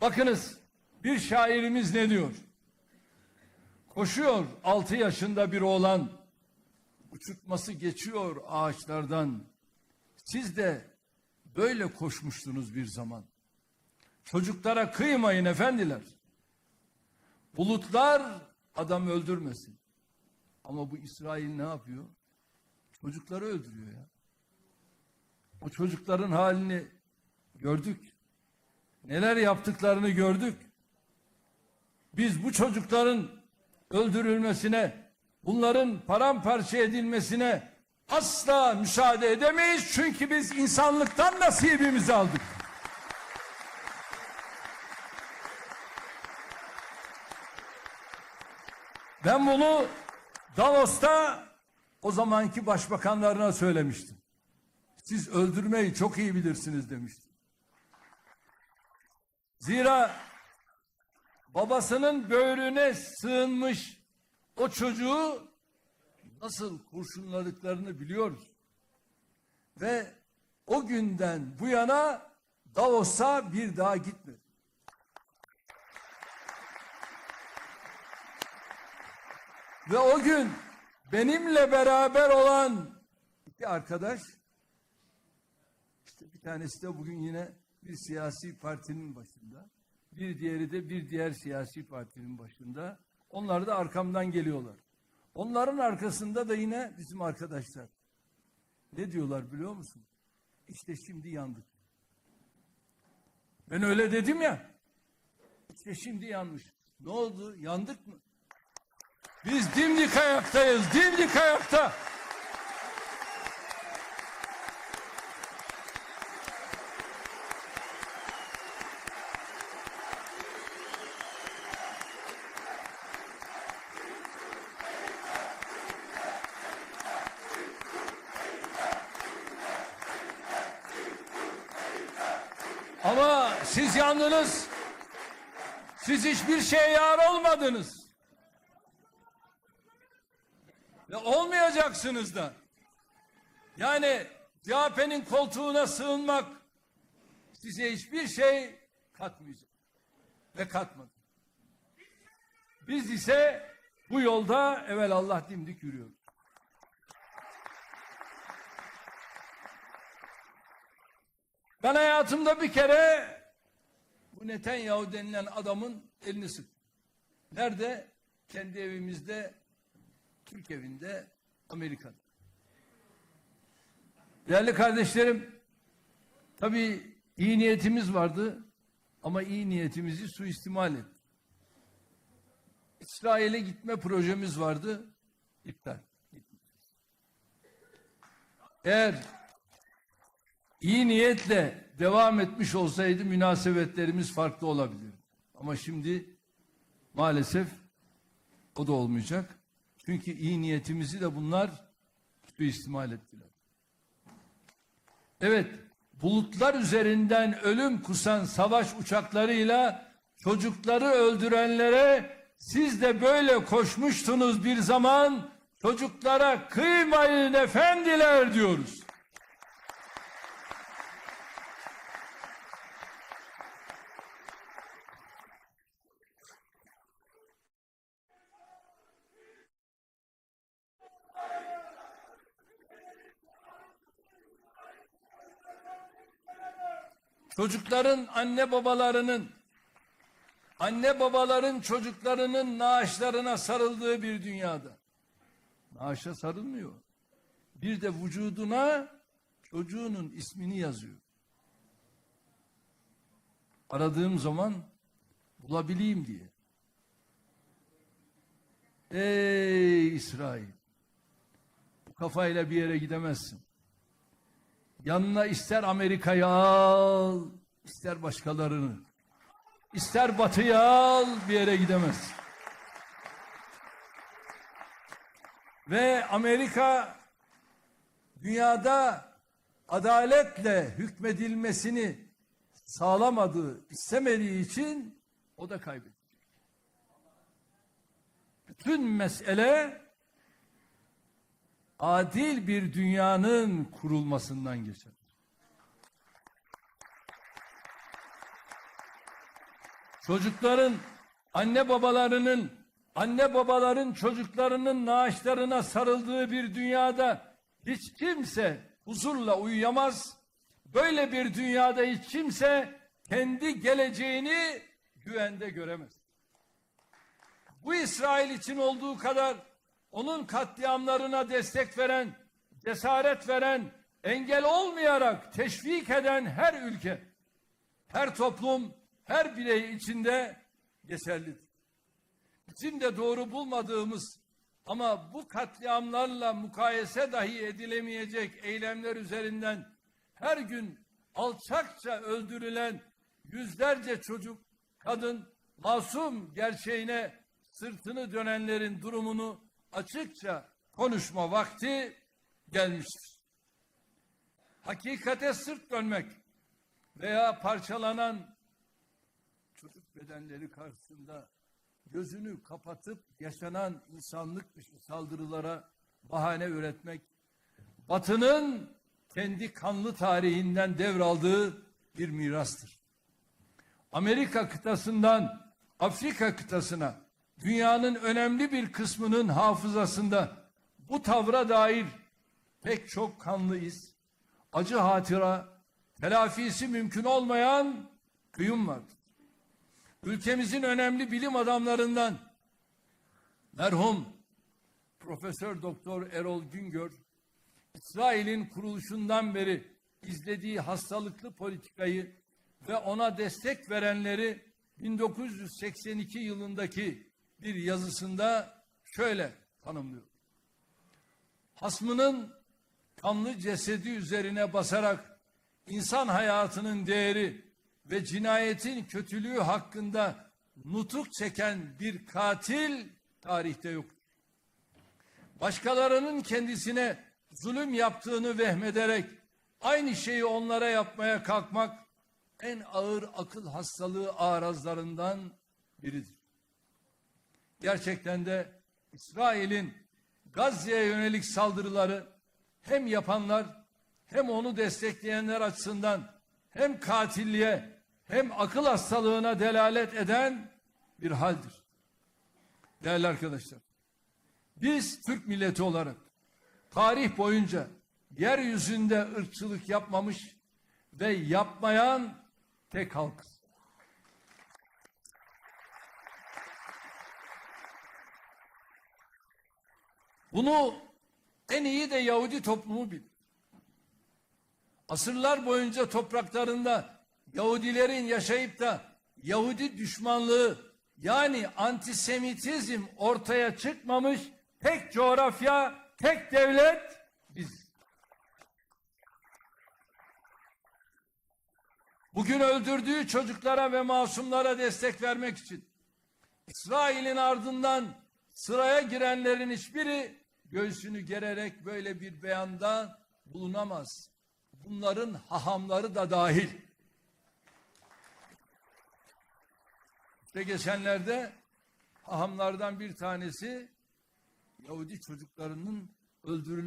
Bakınız bir şairimiz ne diyor? Koşuyor altı yaşında bir oğlan. Uçurtması geçiyor ağaçlardan. Siz de böyle koşmuştunuz bir zaman. Çocuklara kıymayın efendiler. Bulutlar adam öldürmesin. Ama bu İsrail ne yapıyor? Çocukları öldürüyor ya. O çocukların halini gördük. Neler yaptıklarını gördük. Biz bu çocukların öldürülmesine, bunların paramparça edilmesine asla müsaade edemeyiz. Çünkü biz insanlıktan nasibimizi aldık. Ben bunu Davos'ta o zamanki başbakanlarına söylemiştim. Siz öldürmeyi çok iyi bilirsiniz demiştim. Zira babasının böğrüne sığınmış o çocuğu nasıl kurşunladıklarını biliyoruz. Ve o günden bu yana Davos'a bir daha gitmedi. Ve o gün benimle beraber olan iki arkadaş işte bir tanesi de bugün yine bir siyasi partinin başında. Bir diğeri de bir diğer siyasi partinin başında. Onlar da arkamdan geliyorlar. Onların arkasında da yine bizim arkadaşlar. Ne diyorlar biliyor musun? İşte şimdi yandık. Ben öyle dedim ya. İşte şimdi yanmış. Ne oldu? Yandık mı? Biz dimdik ayaktayız, dimdik ayakta. Ama siz yandınız. Siz hiçbir şeye yar olmadınız. Ve olmayacaksınız da. Yani CHP'nin koltuğuna sığınmak size hiçbir şey katmayacak. Ve katmadı. Biz ise bu yolda evvel Allah dimdik yürüyoruz. Ben hayatımda bir kere bu Netanyahu denilen adamın elini sıktım. Nerede? Kendi evimizde, Türk evinde, Amerika'da. Değerli kardeşlerim, tabii iyi niyetimiz vardı ama iyi niyetimizi suistimal etti. İsrail'e gitme projemiz vardı, iptal. Eğer iyi niyetle devam etmiş olsaydı münasebetlerimiz farklı olabilir. Ama şimdi maalesef o da olmayacak. Çünkü iyi niyetimizi de bunlar suistimal ettiler. Evet, bulutlar üzerinden ölüm kusan savaş uçaklarıyla çocukları öldürenlere siz de böyle koşmuştunuz bir zaman çocuklara kıymayın efendiler diyoruz. Çocukların anne babalarının anne babaların çocuklarının naaşlarına sarıldığı bir dünyada. Naaşa sarılmıyor. Bir de vücuduna çocuğunun ismini yazıyor. Aradığım zaman bulabileyim diye. Ey İsrail! Bu kafayla bir yere gidemezsin. Yanına ister Amerika'yı al, ister başkalarını. ister Batı'yı al, bir yere gidemez. Ve Amerika dünyada adaletle hükmedilmesini sağlamadığı, istemediği için o da kaybetti. Bütün mesele adil bir dünyanın kurulmasından geçer. çocukların, anne babalarının, anne babaların çocuklarının naaşlarına sarıldığı bir dünyada hiç kimse huzurla uyuyamaz. Böyle bir dünyada hiç kimse kendi geleceğini güvende göremez. Bu İsrail için olduğu kadar onun katliamlarına destek veren, cesaret veren, engel olmayarak teşvik eden her ülke, her toplum, her birey içinde geçerlidir. Bizim de doğru bulmadığımız ama bu katliamlarla mukayese dahi edilemeyecek eylemler üzerinden her gün alçakça öldürülen yüzlerce çocuk, kadın, masum gerçeğine sırtını dönenlerin durumunu açıkça konuşma vakti gelmiştir. Hakikate sırt dönmek veya parçalanan çocuk bedenleri karşısında gözünü kapatıp yaşanan insanlık dışı saldırılara bahane üretmek, Batı'nın kendi kanlı tarihinden devraldığı bir mirastır. Amerika kıtasından Afrika kıtasına dünyanın önemli bir kısmının hafızasında bu tavra dair pek çok kanlı iz, acı hatıra, telafisi mümkün olmayan kıyım vardır. Ülkemizin önemli bilim adamlarından merhum Profesör Doktor Erol Güngör İsrail'in kuruluşundan beri izlediği hastalıklı politikayı ve ona destek verenleri 1982 yılındaki bir yazısında şöyle tanımlıyor. Hasmının kanlı cesedi üzerine basarak insan hayatının değeri ve cinayetin kötülüğü hakkında nutuk çeken bir katil tarihte yok. Başkalarının kendisine zulüm yaptığını vehmederek aynı şeyi onlara yapmaya kalkmak en ağır akıl hastalığı arazlarından biridir. Gerçekten de İsrail'in Gazze'ye yönelik saldırıları hem yapanlar hem onu destekleyenler açısından hem katilliğe hem akıl hastalığına delalet eden bir haldir. Değerli arkadaşlar, biz Türk milleti olarak tarih boyunca yeryüzünde ırkçılık yapmamış ve yapmayan tek halkız. Bunu en iyi de Yahudi toplumu bilir. Asırlar boyunca topraklarında Yahudilerin yaşayıp da Yahudi düşmanlığı yani antisemitizm ortaya çıkmamış tek coğrafya, tek devlet biz. Bugün öldürdüğü çocuklara ve masumlara destek vermek için İsrail'in ardından sıraya girenlerin hiçbiri göğsünü gererek böyle bir beyanda bulunamaz. Bunların hahamları da dahil. İşte geçenlerde hahamlardan bir tanesi Yahudi çocuklarının öldürülmesi